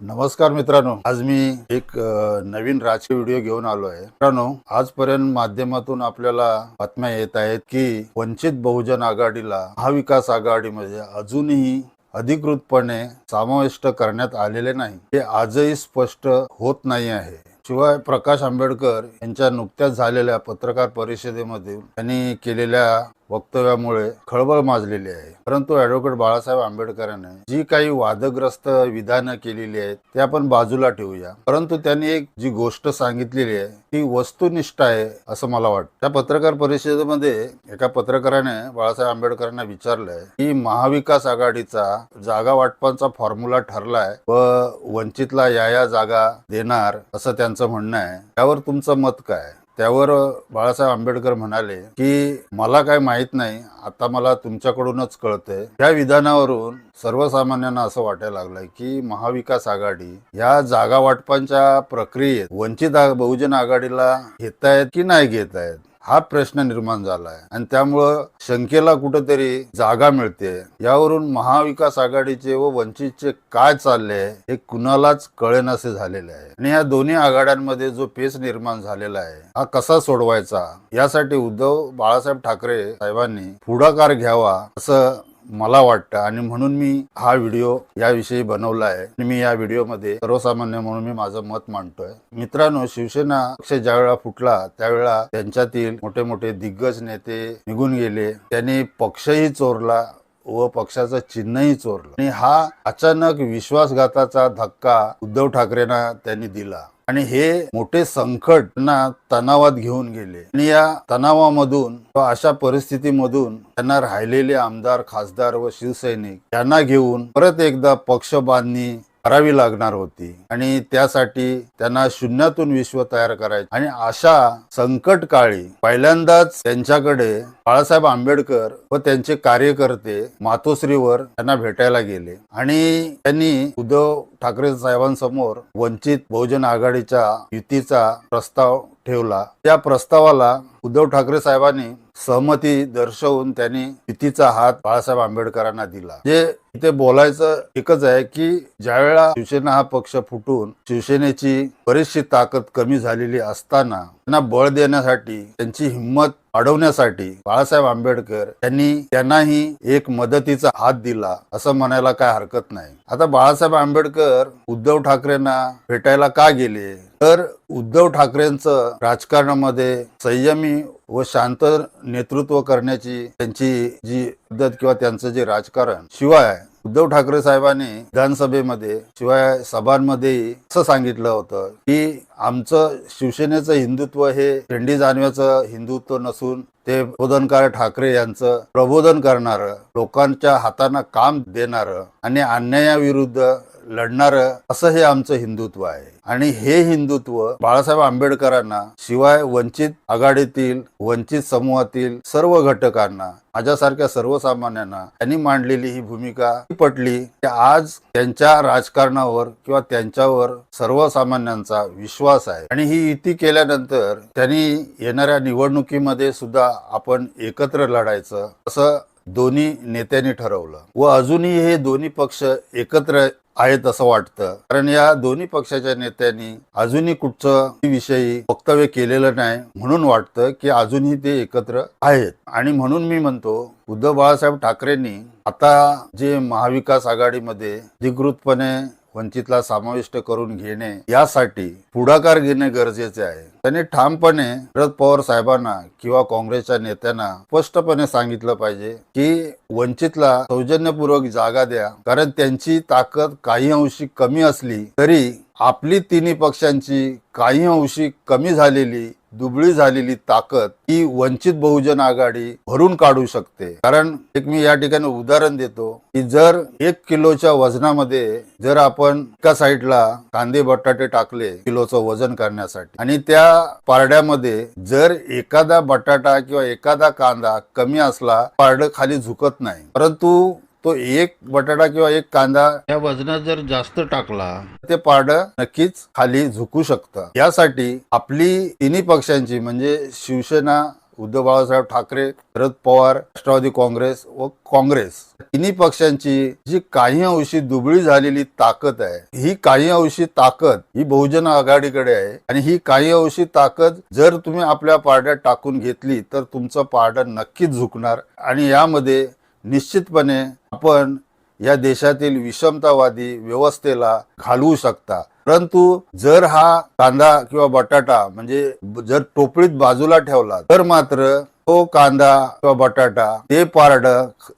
नमस्कार मित्रांनो. आज मी एक नवीन राजकीय व्हिडिओ घेऊन आलो आहे मित्रांनो आजपर्यंत माध्यमातून आपल्याला बातम्या येत आहेत की वंचित बहुजन आघाडीला महाविकास आघाडीमध्ये अजूनही अधिकृतपणे समाविष्ट करण्यात आलेले नाही. हे आजही स्पष्ट होत नाही आहे. शिवाय प्रकाश आंबेडकर यांच्या नुकत्याच झालेल्या पत्रकार परिषदेमध्ये त्यांनी केलेल्या वक्तव्यामुळे खळबळ माजलेली आहे. परंतु ऍडव्होकेट बाळासाहेब आंबेडकरांनी जी काही वादग्रस्त विधानं केलेली आहेत ते आपण बाजूला ठेवूया. परंतु त्यांनी एक जी गोष्ट सांगितलेली आहे ती वस्तुनिष्ठ आहे असं मला वाटतं. त्या पत्रकार परिषदेमध्ये एका पत्रकाराने बाळासाहेब आंबेडकरांना विचारलंय की महाविकास आघाडीचा जागा वाटपांचा फॉर्म्युला ठरलाय व वंचितला या या जागा देणार असं त्यांचं म्हणणं आहे. त्यावर तुमचं मत काय? त्यावर बाळासाहेब आंबेडकर म्हणाले की मला काय माहीत नाही आता मला तुमच्याकडूनच कळतंय. या विधानावरून सर्वसामान्यांना असं वाटायला लागलंय की महाविकास आघाडी या जागा वाटपांच्या प्रक्रियेत वंचित बहुजन आघाडीला घेतायत की नाही घेतायत? हा प्रश्न निर्माण झालाय. आणि त्यामुळं शंकेला कुठंतरी जागा मिळते. यावरून महाविकास आघाडीचे व वंचितचे काय चालले हे कुणालाच कळेनासे झालेले आहे. आणि या दोन्ही आघाड्यांमध्ये जो पेच निर्माण झालेला आहे हा कसा सोडवायचा? यासाठी उद्धव बाळासाहेब ठाकरे साहेबांनी पुढाकार घ्यावा असं मला वाटतं आणि म्हणून मी हा व्हिडिओ याविषयी बनवला आहे आणि मी या व्हिडिओमध्ये सर्वसामान्य म्हणून मी माझं मत मांडतोय. मित्रांनो शिवसेना पक्ष ज्यावेळा फुटला त्यावेळा त्यांच्यातील मोठे मोठे दिग्गज नेते निघून गेले. त्यांनी पक्षही चोरला व पक्षाचं चिन्हही चोरलं. आणि हा अचानक विश्वासघाताचा धक्का उद्धव ठाकरेंना त्यांनी दिला. आणि हे मोठे संकट त्यांना तणावात घेऊन गेले. आणि या तणावामधून अशा परिस्थितीमधून त्यांना राहिलेले आमदार खासदार व शिवसैनिक यांना घेऊन परत एकदा पक्ष बांधणी करावी लागणार होती. आणि त्यासाठी त्यांना शून्यातून विश्व तयार करायचे. आणि अशा संकट काळी पहिल्यांदाच त्यांच्याकडे बाळासाहेब आंबेडकर व त्यांचे कार्यकर्ते मातोश्रीवर त्यांना भेटायला गेले. आणि त्यांनी उद्धव ठाकरे साहेबांसमोर वंचित बहुजन आघाडीच्या युतीचा प्रस्ताव ठेवला. त्या प्रस्तावाला उद्धव ठाकरे साहेबांनी सहमती दर्शवून त्यांनी युतीचा हात बाळासाहेब आंबेडकरांना दिला. जे इथे बोलायचं एकच आहे की ज्यावेळा शिवसेना हा पक्ष फुटून शिवसेनेची बरीचशी ताकद कमी झालेली असताना त्यांना बळ देण्यासाठी त्यांची हिंमत वाढवण्यासाठी बाळासाहेब आंबेडकर यांनी त्यांनाही एक मदतीचा हात दिला असं म्हणायला काय हरकत नाही. आता बाळासाहेब आंबेडकर उद्धव ठाकरेंना भेटायला का गेले? तर उद्धव ठाकरेंचं राजकारणामध्ये संयमी व शांत नेतृत्व करण्याची त्यांची जी पद्धत किंवा त्यांचं जे राजकारण शिवाय उद्धव ठाकरे साहेबांनी विधानसभेमध्ये शिवाय सभांमध्ये असं सांगितलं होतं की आमचं शिवसेनेचं हिंदुत्व हे झेंडी जाणव्याचं हिंदुत्व नसून ते प्रबोधनकार ठाकरे यांचं प्रबोधन करणारं लोकांच्या हातांना काम देणारं आणि अन्यायाविरुद्ध लढणारं असं हे आमचं हिंदुत्व आहे. आणि हे हिंदुत्व बाळासाहेब आंबेडकरांना शिवाय वंचित आघाडीतील वंचित समूहातील सर्व घटकांना माझ्यासारख्या सर्वसामान्यांना त्यांनी मांडलेली ही भूमिका पटली की आज त्यांच्या राजकारणावर किंवा त्यांच्यावर सर्वसामान्यांचा विश्वास आहे. आणि ही युती केल्यानंतर त्यांनी येणाऱ्या निवडणुकीमध्ये सुद्धा आपण एकत्र लढायचं असं दोन्ही नेत्यांनी ठरवलं. व अजूनही हे दोन्ही पक्ष एकत्र आहेत असं वाटतं. कारण या दोन्ही पक्षाच्या नेत्यांनी अजूनही कुठचं विषयी वक्तव्य केलेलं नाही म्हणून वाटतं की अजूनही ते एकत्र आहेत. आणि म्हणून मी म्हणतो उद्धव बाळासाहेब ठाकरेंनी आता जे महाविकास आघाडीमध्ये अधिकृतपणे वंचितला समाविष्ट करून घेणे यासाठी पुढाकार घेणे गरजेचे आहे. त्यांनी ठामपणे शरद पवार साहेबांना किंवा काँग्रेसच्या नेत्यांना स्पष्टपणे सांगितलं पाहिजे की वंचितला सौजन्यपूर्वक जागा द्या कारण त्यांची ताकद काही अंशी कमी असली तरी आपली तिन्ही पक्षांची काही अंशी कमी झालेली दुबळी झालेली ताकद ही वंचित बहुजन आघाडी भरून काढू शकते. कारण एक मी या ठिकाणी उदाहरण देतो की जर एक किलोच्या वजनामध्ये जर आपण एका साईडला कांदे बटाटे टाकले किलोचं वजन करण्यासाठी आणि त्या पारड्यामध्ये जर एखादा बटाटा किंवा एखादा कांदा कमी असला पारड खाली झुकत नाही. परंतु तो एक बटाटा किंवा एक कांदा या वजनात जर जास्त टाकला ते पारड नक्कीच खाली झुकू शकतं. यासाठी आपली तिन्ही पक्षांची म्हणजे शिवसेना उद्धव बाळासाहेब ठाकरे शरद पवार राष्ट्रवादी काँग्रेस व काँग्रेस तिन्ही पक्षांची जी काही अंशी दुबळी झालेली ताकद आहे ही काही अंशी ताकद ही बहुजन आघाडीकडे आहे आणि ही काही अंशी ताकद जर तुम्ही आपल्या पारड्यात टाकून घेतली तर तुमचं पारडं नक्कीच झुकणार आणि यामध्ये निश्चितपणे आपण या देशातील विषमतावादी व्यवस्थेला घालवू शकता. परंतु जर हा कांदा किंवा बटाटा म्हणजे जर टोपळीत बाजूला ठेवला तर मात्र तो कांदा किंवा बटाटा ते पारड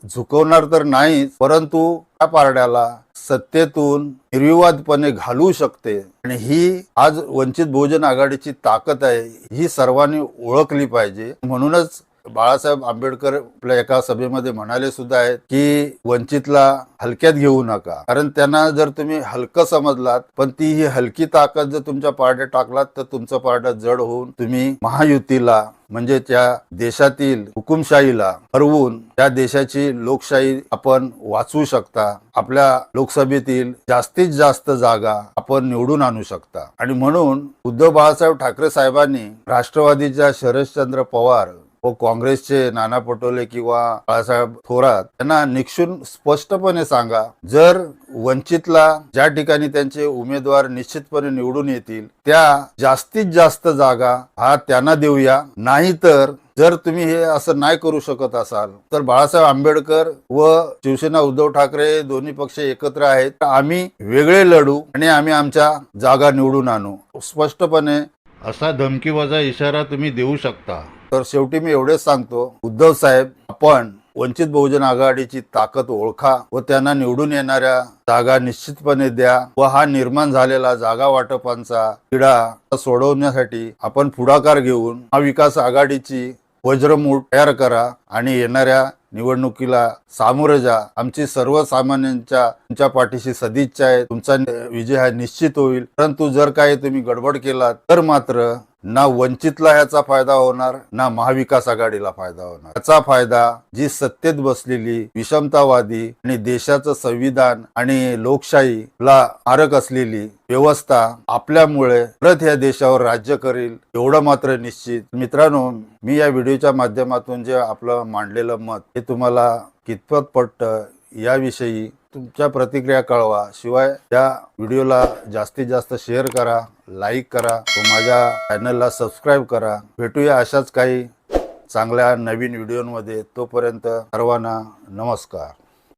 झुकवणार तर नाहीच परंतु त्या पारड्याला सत्तेतून निर्विवादपणे घालवू शकते. आणि ही आज वंचित बहुजन आघाडीची ताकद आहे ही सर्वांनी ओळखली पाहिजे. म्हणूनच बाळासाहेब आंबेडकर आपल्या एका सभेमध्ये म्हणाले सुद्धा आहेत की वंचितला हलक्यात घेऊ नका. कारण त्यांना जर तुम्ही हलकं समजलात पण ती ही हलकी ताकद जर तुमच्या पारड्यात टाकलात तर तुमचं पारडं जड होऊन तुम्ही महायुतीला म्हणजे त्या देशातील हुकुमशाहीला हरवून त्या देशाची लोकशाही आपण वाचवू शकता. आपल्या लोकसभेतील जास्तीत जास्त जागा आपण निवडून आणू शकता. आणि म्हणून उद्धव बाळासाहेब ठाकरे साहेबांनी राष्ट्रवादीच्या शरदचंद्र पवार व काँग्रेसचे नाना पटोले किंवा बाळासाहेब थोरात यांना निक्षून स्पष्टपणे सांगा जर वंचितला ज्या ठिकाणी त्यांचे उमेदवार निश्चितपणे निवडून येतील त्या जास्तीत जास्त जागा हा त्यांना देऊया. नाहीतर जर तुम्ही हे असं नाही करू शकत असाल तर बाळासाहेब आंबेडकर व शिवसेना उद्धव ठाकरे दोन्ही पक्ष एकत्र आहेत. तर आम्ही वेगळे लढू आणि आम्ही आमच्या जागा निवडून आणू. स्पष्टपणे असा धमकीवाजा इशारा तुम्ही देऊ शकता. तर शेवटी मी एवढेच सांगतो उद्धव साहेब आपण वंचित बहुजन आघाडीची ताकद ओळखा व त्यांना निवडून येणाऱ्या जागा निश्चितपणे द्या व हा निर्माण झालेला जागा वाटपांचा किडा सोडवण्यासाठी आपण पुढाकार घेऊन महाविकास आघाडीची वज्रमूठ तयार करा आणि येणाऱ्या निवडणुकीला सामोरे जा. आमची सर्वसामान्यांच्या तुमच्या पाठीशी सदिच्छा आहे. तुमचा विजय हा निश्चित होईल. परंतु जर काही तुम्ही गडबड केलात तर मात्र ना वंचितला ह्याचा फायदा होणार ना महाविकास आघाडीला फायदा होणार. याचा फायदा जी सत्तेत बसलेली विषमतावादी आणि देशाचं संविधान आणि लोकशाहीला मारक असलेली व्यवस्था आपल्यामुळे परत या देशावर राज्य करेल एवढं मात्र निश्चित. मित्रांनो मी या व्हिडिओच्या माध्यमातून जे आपलं मांडलेलं मत हे तुम्हाला कितपत पटतं याविषयी तुमच्या प्रतिक्रिया कळवा. शिवाय या व्हिडिओला जास्तीत जास्त शेअर करा लाईक करा व माझ्या चॅनलला सबस्क्राईब करा. भेटूया अशाच काही चांगल्या नवीन व्हिडिओमध्ये. तोपर्यंत सर्वांना नमस्कार.